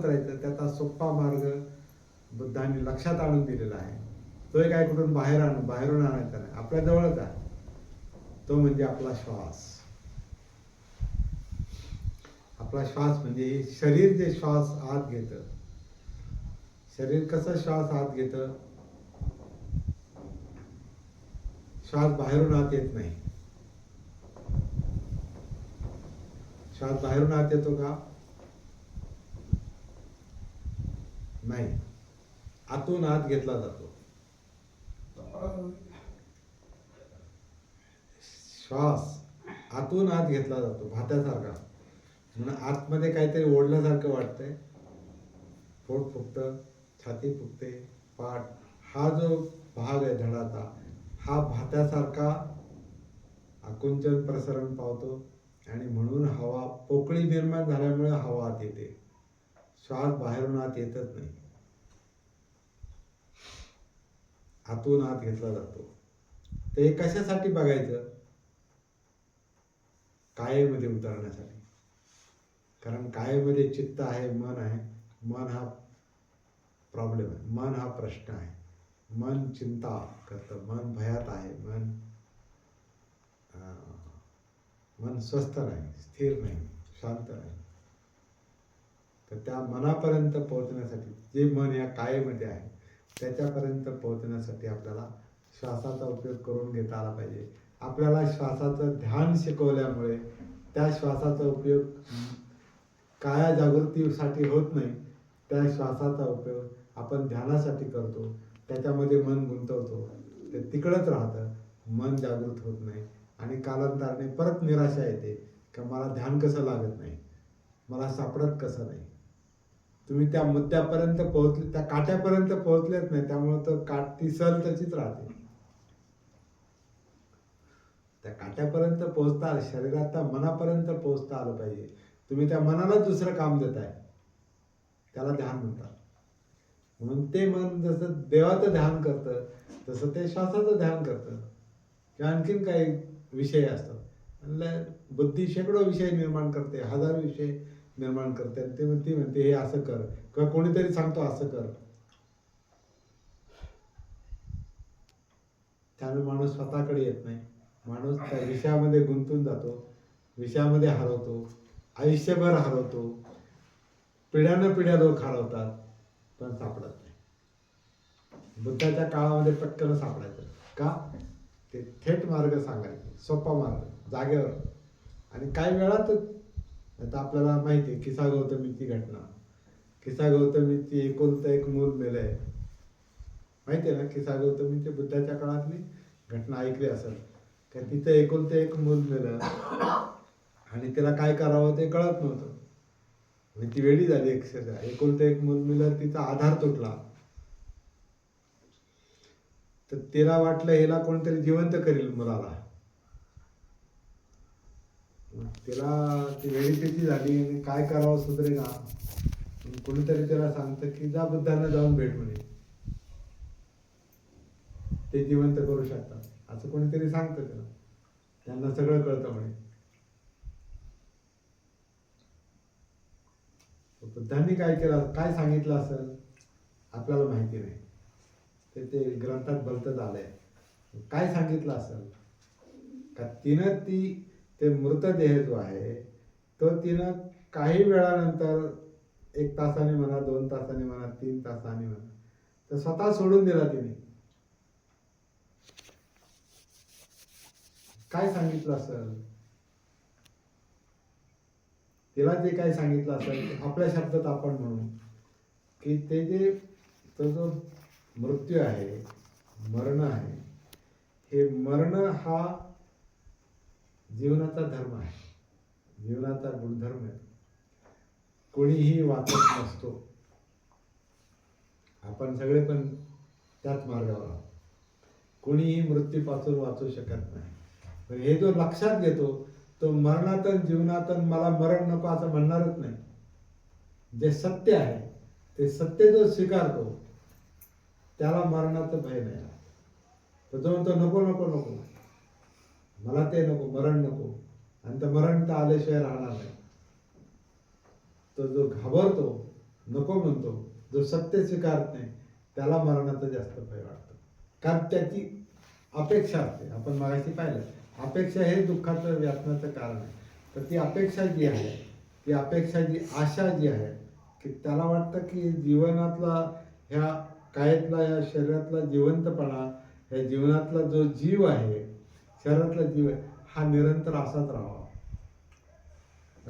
उतरायचं त्याचा सोपा मार्ग बुद्धांनी लक्षात आणून दिलेला आहे. तो काय कुठून बाहेर आण बाहेरून आणायचा नाही. आपल्या जवळच आहे. तो म्हणजे आपला श्वास. आपला श्वास म्हणजे हे शरीर जे श्वास आत घेतं. शरीर कसं श्वास आत घेतं? श्वास बाहेरून आत येत नाही. श्वास बाहेरून आत येतो का? नाही. आतून आत घेतला जातो. श्वास आतून आत घेतला जातो भात्यासारखा. म्हणून आतमध्ये काहीतरी ओढल्यासारखं वाटतंय. पोट फुगतं छाती फुगते पाठ. हा जो भाग आहे धडाचा हा भात्यासारखा आकुंचन प्रसरण पावतो. आणि म्हणून हवा पोकळी निर्माण झाल्यामुळे हवा आत येते. श्वास बाहेरून आत येतच नाही. आतून आत घेतला जातो. ते हे कशासाठी बघायचं? कायेमध्ये उतरण्यासाठी. कारण कायेमध्ये चित्त आहे मन आहे. मन हा प्रॉब्लेम आहे. मन हा प्रश्न आहे. मन चिंता करतं. मन भयात आहे. मन आ, मन स्वस्थ नाही स्थिर नाही शांत नाही. तर त्या मनापर्यंत पोहोचण्यासाठी जे मन या कायेमध्ये आहे त्याच्यापर्यंत पोहोचण्यासाठी आपल्याला श्वासाचा उपयोग करून घेता आला पाहिजे. आपल्याला श्वासाचं ध्यान शिकवल्यामुळे त्या श्वासाचा उपयोग काया जागृतीसाठी होत नाही. त्या श्वासाचा उपयोग आपण ध्यानासाठी करतो. त्याच्यामध्ये मन गुंतवतो. ते तिकडंच राहतं. मन जागृत होत नाही. आणि कालांतराने परत निराशा येते. का मला ध्यान कसं लागत नाही? मला सापडत कसं नाही? तुम्ही त्या मुद्द्यापर्यंत पोहोचले त्या काट्यापर्यंत पोहोचलेच नाही त्यामुळे तो काट ती सल तशीच राहते. त्या काट्यापर्यंत पोहोचता आलं शरीरात मनापर्यंत पोहोचता आलं पाहिजे. तुम्ही त्या मनाला दुसरं काम देताय. त्याला ध्यान म्हणतात. म्हणून ते मन जसं देवाचं ध्यान करतं तसं ते श्वासाचं ध्यान करतं. किंवा आणखीन काही विषय असतात. आणि बुद्धी शेकडो विषय निर्माण करते हजार विषय. निर्माण करते. ते म्हणते म्हणते हे असं कर. किंवा कोणीतरी सांगतो असं कर. त्यामुळे माणूस स्वतःकडे येत नाही. माणूस त्या विषयामध्ये गुंतून जातो विषयामध्ये हरवतो आयुष्यभर हरवतो. पिढ्यानं पिढ्या लोक हरवतात पण सापडत नाही. बुद्धाच्या काळामध्ये पटकन सापडायचं. का? ते थेट मार्ग सांगायचे. सोपा मार्ग. जागेवर. आणि काही वेळातच आता आपल्याला माहिती आहे किसा गौतमीची घटना. किसा गौतमीची एकुलतं एक मूल मेलंय माहिती आहे ना किसा गौतमीच्या बुद्धाच्या काळातली घटना ऐकली असेल. का तिचं एकुलतं एक मूल मेलं? आणि तिला काय करावं ते कळत नव्हतं. आणि ती वेळी झाली अक्षरशः एकुलतं एक मूल मिळालं तिचा आधार तुटला. तर तिला वाटलं हिला कोणतरी जिवंत करेल मुलाला. तिला ती वेळी झाली आणि काय करावं सुधरे ना. कोणीतरी त्याला सांगतं की जा बुद्धांना जाऊन भेट म्हणे. ते जिवंत करू शकतात. असं कोणीतरी सांगतं त्याला. त्यांना सगळं कळतं म्हणे. बुद्धांनी काय केलं काय सांगितलं असेल आपल्याला माहिती नाही. ते ते ग्रंथात भलतच आलंय काय सांगितलं असेल? का तिनं ती ते मृतदेह जो आहे तो तिनं काही वेळानंतर एक तासाने म्हणा दोन तासाने म्हणा तीन तासाने म्हणा तर स्वतः सोडून दिला तिने. काय सांगितलं असेल? तिला जे काय सांगितलं असेल आपल्या शब्दात आपण म्हणू की ते जे तो जो मृत्यू आहे मरण आहे हे मरण हा जीवनाचा धर्म आहे. जीवनाचा गुणधर्म आहे. कोणीही वाचत नसतो. आपण सगळे पण त्याच मार्गावर आहोत. कोणीही मृत्यूपासून वाचू शकत नाही. पण हे जो लक्षात घेतो तो मरणातन जीवनातन मला मरण नको असं म्हणणारच नाही. जे सत्य आहे ते सत्य जो स्वीकारतो त्याला मरणाचं भय नाही तो जो म्हणतो नको नको नको. मला ते नको मरण नको. आणि तर मरण तर आल्याशिवाय राहणार नाही. तो जो घाबरतो नको म्हणतो जो सत्य स्वीकारत नाही त्याला मरणाचा जास्त भय वाटतो. कारण त्याची अपेक्षा असते. आपण मागाशी पाहिलं अपेक्षा हे दुःखाचं व्यासनाचं कारण आहे. तर ती अपेक्षा जी आहे ती अपेक्षा जी आशा जी आहे की त्याला वाटतं की जीवनातला ह्या कायतला या शरीरातला जिवंतपणा या जीवनातला जो जीव आहे शरीरातला जीव हा निरंतर असाच राहावा.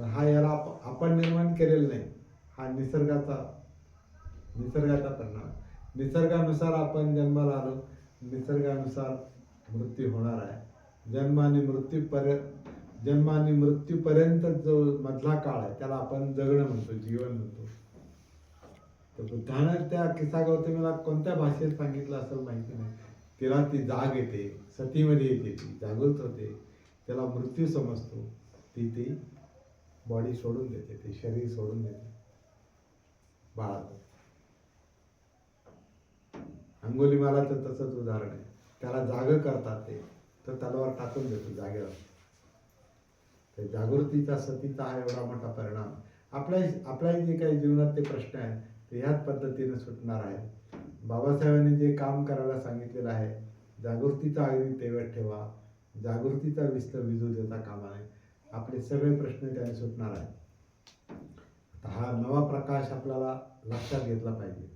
हा याला आपण निर्माण केलेला नाही हा निसर्गाचा निसर्गाचा परिणाम. निसर्गानुसार आपण जन्माला आलो निसर्गानुसार मृत्यू होणार आहे. जन्म आणि मृत्यूपर्यंत जन्म आणि मृत्यूपर्यंत जो मधला काळ आहे त्याला आपण जगणं म्हणतो जीवन म्हणतो. तर बुद्धानं त्या किस्सा गौतमीला कोणत्या भाषेत सांगितलं असं माहिती नाही. तिला ती जाग येते सतीमध्ये येते ती जागृत होते. त्याला मृत्यू समजतो. ती ती बॉडी सोडून देते ते शरीर सोडून देते. बाळाचं तर तसंच उदाहरण आहे. त्याला जाग करतात ते तर तलवार टाकून देतो जागेवर. तर जागृतीचा सतीचा हा एवढा मोठा परिणाम. आपल्या आपल्या जे काही जीवनात ते प्रश्न आहेत ते ह्याच पद्धतीने सुटणार आहे बाबासाहेबांनी जे काम करायला सांगितलेलं आहे जागृतीचा अग्नी तेवत ठेवा जागृतीचा विस्त विजू देता कामा नये. आपले सगळे प्रश्न त्याने सुटणार आहे हा नवा प्रकाश आपल्याला लक्षात घेतला पाहिजे.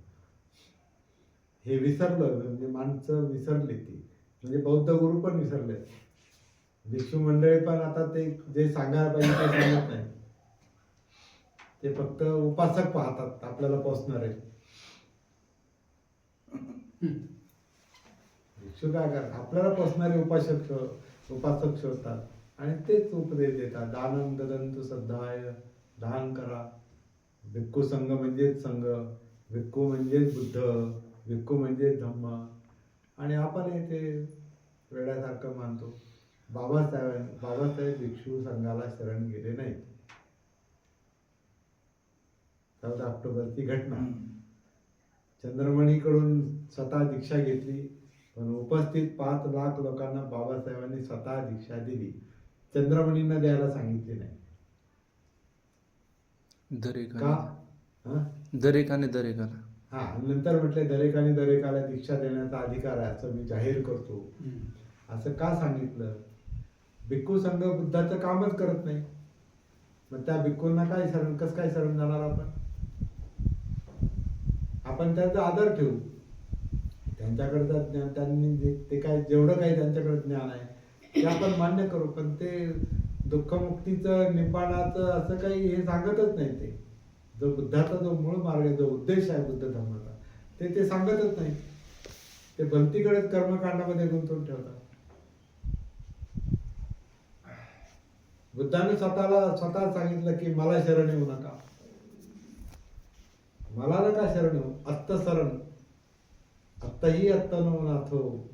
हे विसरलं म्हणजे माणसं विसरली ती. म्हणजे बौद्ध गुरु पण विसरले. भिक्षू मंडळी पण आता ते जे सांगायला पाहिजे ते सांगत नाही. ते फक्त उपासक पाहतात आपल्याला पोचणार आहे भिक्षू काय करतात आपल्याला पोचणारे उपासक उपासक शोधतात. आणि तेच उपदेश देतात. दानम ददंतु सद्धाय दान करा. भिक्खू संघ म्हणजेच संघ. भिक्खू म्हणजेच बुद्ध. भिक्खू म्हणजेच धम्म. आणि आपण हे ते वेड्यासारखं मानतो. बाबासाहेब बाबासाहेब भिक्षू संघाला शरण गेले नाहीत. चौदा ऑक्टोबरची घटना. चंद्रमणीकडून स्वतः दीक्षा घेतली पण उपस्थित पाच लाख लोकांना बाबासाहेबांनी स्वतः दीक्षा दिली. चंद्रमणींना द्यायला सांगितली नाही. का? दरेकाने हा? दरेकाने दरेकाला. हा नंतर म्हटले दरेकाने दरेकाला दीक्षा देण्याचा अधिकार आहे असं मी जाहीर करतो. असं का सांगितलं? भिक्खू संघ बुद्धाचं कामच करत नाही. मग त्या भिक्खूंना काय शरण कसं काय शरण जाणार आपण? आपण त्यांचा आदर ठेवू. त्यांच्याकडचं ज्ञान त्यांनी ते काय जेवढं काही त्यांच्याकडे ज्ञान आहे ते आपण मान्य करू. पण ते दुःखमुक्तीचं निपाणाचं असं काही हे सांगतच नाही ते. जो बुद्धाचा जो मूळ मार्ग आहे जो उद्देश आहे बुद्ध धर्माचा ते ते सांगतच नाही. ते भलतीकडेच कर्मकांडामध्ये गुंतवून ठेवतात. बुद्धाने स्वतःला स्वतः सांगितलं की मला शरण येऊ नका. मला नका शरण येऊ? शरण. आत्ताही आत्त नाथो हो.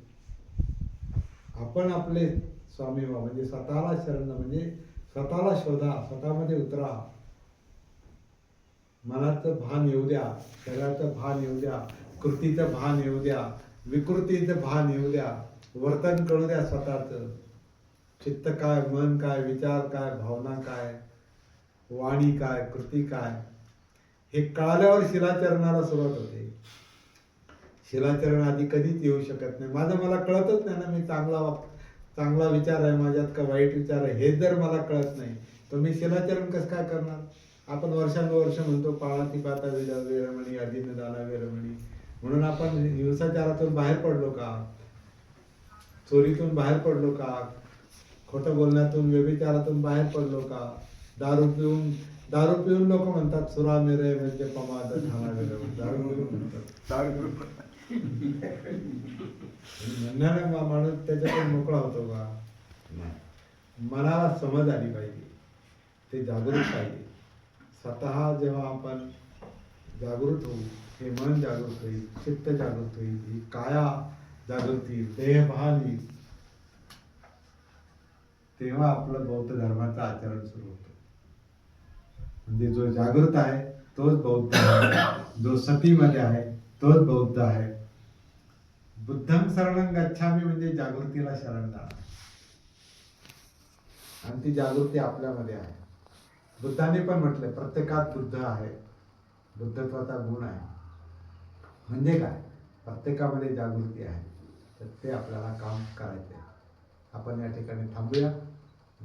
आपण आपले स्वामी व्हा. म्हणजे स्वतःला शरण म्हणजे स्वतःला शोधा स्वतःमध्ये उतरा. मनाचं भान येऊ द्या शरीराचं भान येऊ द्या कृतीचं भान येऊ द्या विकृतीचं भान येऊ द्या वर्तन कळू द्या स्वतःचं. चित्त काय मन काय विचार काय भावना काय वाणी काय कृती काय हे कळाल्यावर शिलाचरणाला सुरुवात होते. शिलाचरण आधी कधीच येऊ शकत नाही. माझं मला कळतच नाही ना मी चांगला चांगला विचार आहे माझ्यात का वाईट विचार आहे हे जर मला कळत नाही तर मी शिलाचरण कसं काय करणार? आपण वर्षानुवर्ष म्हणतो पाळा ती पाता वेद वेरमणी अधीन झाला वेरमणी म्हणून आपण हिंसाचारातून बाहेर पडलो का? चोरीतून बाहेर पडलो का? खोटं बोलण्यातून व्यभिचारातून बाहेर पडलो का? दारू पिऊन दारू पिऊन लोक म्हणतात सुरा मेरे म्हणजे पमाद दारू म्हणण्याने माणूस त्याच्यातून मोकळा होतो का? मनाला समज आली पाहिजे. ते जागृत पाहिजे. स्वतः जेव्हा आपण जागृत होऊ हे मन जागृत होईल चित्त जागृत होईल ही काया जागृत होईल देह भान येईल तेव्हा आपलं बौद्ध धर्माचं आचरण सुरू होतं. म्हणजे जो जागृत आहे तोच बौद्ध आहे. जो सतीमध्ये आहे तोच बौद्ध आहे. बुद्धम शरण गच्छामी म्हणजे जागृतीला शरण जाणार आणि ती जागृती आपल्यामध्ये आहे. बुद्धाने पण म्हटलं प्रत्येकात बुद्ध आहे. बुद्धत्वाचा गुण आहे. म्हणजे काय? प्रत्येकामध्ये जागृती आहे. तर ते आपल्याला काम करायचे आहे आपण या ठिकाणी थांबूया.